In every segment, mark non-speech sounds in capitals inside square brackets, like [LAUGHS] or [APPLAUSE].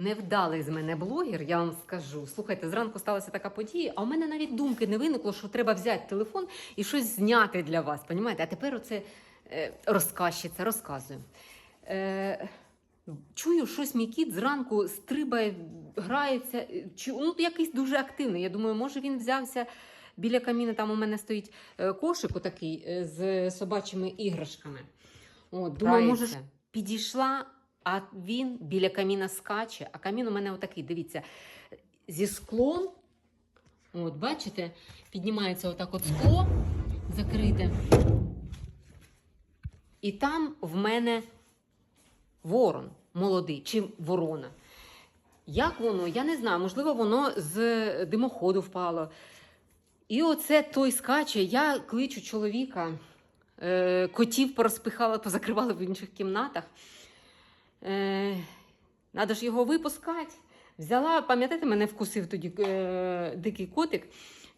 Невдалий з мене блогер, я вам скажу. Слухайте, зранку сталася така подія, а у мене навіть думки не виникло, що треба взяти телефон і щось зняти для вас. Понімаєте? А тепер оце е, розказчиця, розказую. Е, чую, щось мій кіт зранку стрибає, грається. е, Чи, ну, якийсь дуже активний. Я думаю, може він взявся. Біля каміна там у мене стоїть е, кошик отакий е, з собачими іграшками. От, думаю, може підійшла, а він біля каміна скаче, а камін у мене отакий, дивіться, зі склом. От, бачите, піднімається отак от скло закрите. І там в мене ворон молодий чи ворона. Як воно? Я не знаю, можливо, воно з димоходу впало. І оце той скаче. Я кличу чоловіка, е, котів порозпихала, позакривали в інших кімнатах. Е, Надо ж його випускати. Взяла, пам'ятаєте, мене вкусив тоді е, дикий котик,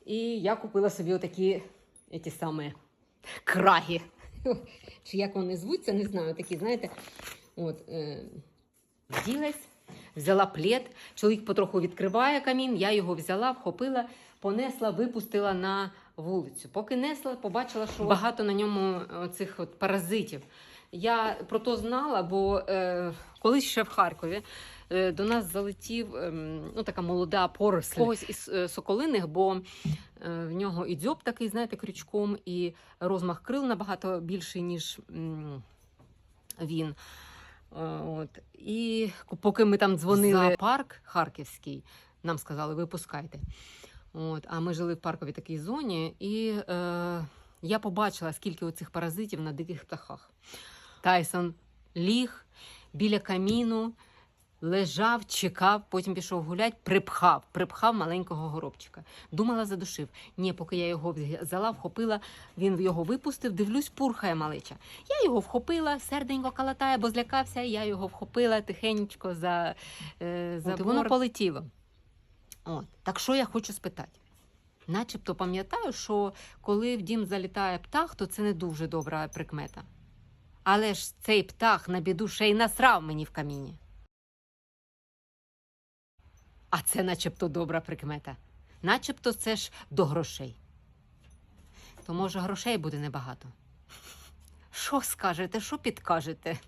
і я купила собі отакі ті самі краги. [LAUGHS] Чи як вони звуться, не знаю. Такі, знаєте, от, е, вділась, взяла плед, чоловік потроху відкриває камін, я його взяла, вхопила, понесла, випустила на вулицю. Поки несла, побачила, що багато на ньому цих от паразитів. Я про то знала, бо е, колись ще в Харкові е, до нас залетів е, ну, така молода поросль когось із е, соколиних, бо е, в нього і дзьоб такий, знаєте, крючком, і розмах крил набагато більший, ніж м, він. Е, От. І поки ми там дзвонили в парк Харківський, нам сказали, випускайте. От. А ми жили в парковій такій зоні, і е, я побачила, скільки оцих паразитів на диких птахах. Тайсон ліг біля каміну, лежав, чекав, потім пішов гулять, припхав, припхав маленького горобчика. Думала, задушив. Ні, поки я його взяла, вхопила, він його випустив, дивлюсь, пурхає малеча. Я його вхопила, серденько калатає, бо злякався, я його вхопила тихенько за, е, за От воно полетіло. От. Так що я хочу спитати? Начебто пам'ятаю, що коли в дім залітає птах, то це не дуже добра прикмета. Але ж цей птах на біду ще й насрав мені в каміні. А це начебто добра прикмета. Начебто це ж до грошей. То може грошей буде небагато. Що скажете, що підкажете?